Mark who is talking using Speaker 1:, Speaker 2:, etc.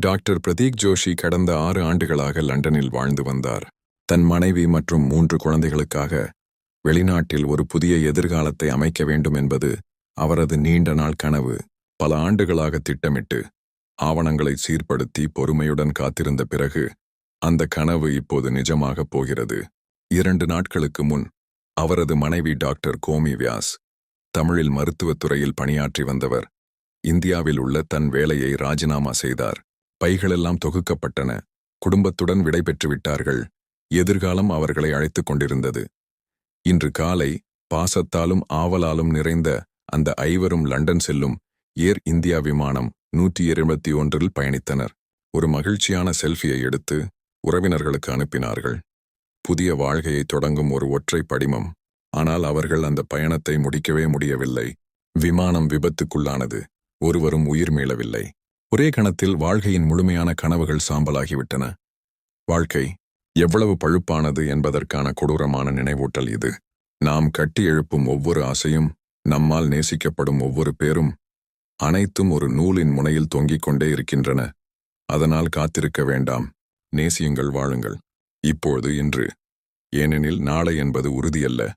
Speaker 1: Doctor Prateek Joshi கடந்த ஆறு ஆண்டுகளாக லண்டனில் வாழ்ந்து வந்தார். தன் மனைவி மற்றும் மூன்று குழந்தைகளுக்காக வெளிநாட்டில் ஒரு புதிய எதிர்காலத்தை அமைக்க வேண்டும் என்பது அவரது நீண்ட நாள் கனவு. பல ஆண்டுகளாக திட்டமிட்டு ஆவணங்களை சீர்படுத்தி பொறுமையுடன் காத்திருந்த பிறகு அந்த கனவு இப்போது நிஜமாகப் போகிறது. இரண்டு நாட்களுக்கு முன் அவரது மனைவி டாக்டர் கோமி வியாஸ் தமிழில் மருத்துவத் துறையில் பணியாற்றி வந்தவர். இந்தியாவில் உள்ள தன் வேலையை ராஜினாமா செய்தார். பைகளெல்லாம் தொகுக்கப்பட்டன. குடும்பத்துடன் விடைபெற்று விட்டார்கள் எதிர்காலம் அவர்களை அழைத்துக் கொண்டிருந்தது. இன்று காலை பாசத்தாலும் ஆவலாலும் நிறைந்த அந்த ஐவரும் லண்டன் செல்லும் ஏர் இந்தியா விமானம் நூற்றி இருபத்தி ஒன்றில் பயணித்தனர். ஒரு மகிழ்ச்சியான செல்ஃபியை எடுத்து உறவினர்களுக்கு அனுப்பினார்கள். புதிய வாழ்கையை தொடங்கும் ஒரு ஒற்றை படிமம். ஆனால் அவர்கள் அந்த பயணத்தை முடிக்கவே முடியவில்லை. விமானம் விபத்துக்குள்ளானது. ஒருவரும் உயிர் மீளவில்லை. ஒரே கணத்தில் வாழ்க்கையின் முழுமையான கனவுகள் சாம்பலாகிவிட்டன. வாழ்க்கை எவ்வளவு பழுப்பானது என்பதற்கான கொடூரமான நினைவூட்டல் இது. நாம் கட்டி எழுப்பும் ஒவ்வொரு ஆசையும் நம்மால் நேசிக்கப்படும் ஒவ்வொரு பேரும் அனைத்தும் ஒரு நூலின் முனையில் தொங்கிக் கொண்டே இருக்கின்றன. அதனால் காத்திருக்க வேண்டாம். நேசியுங்கள் வாழுங்கள். இப்போது இன்று. ஏனெனில் நாளை என்பது உறுதியல்ல.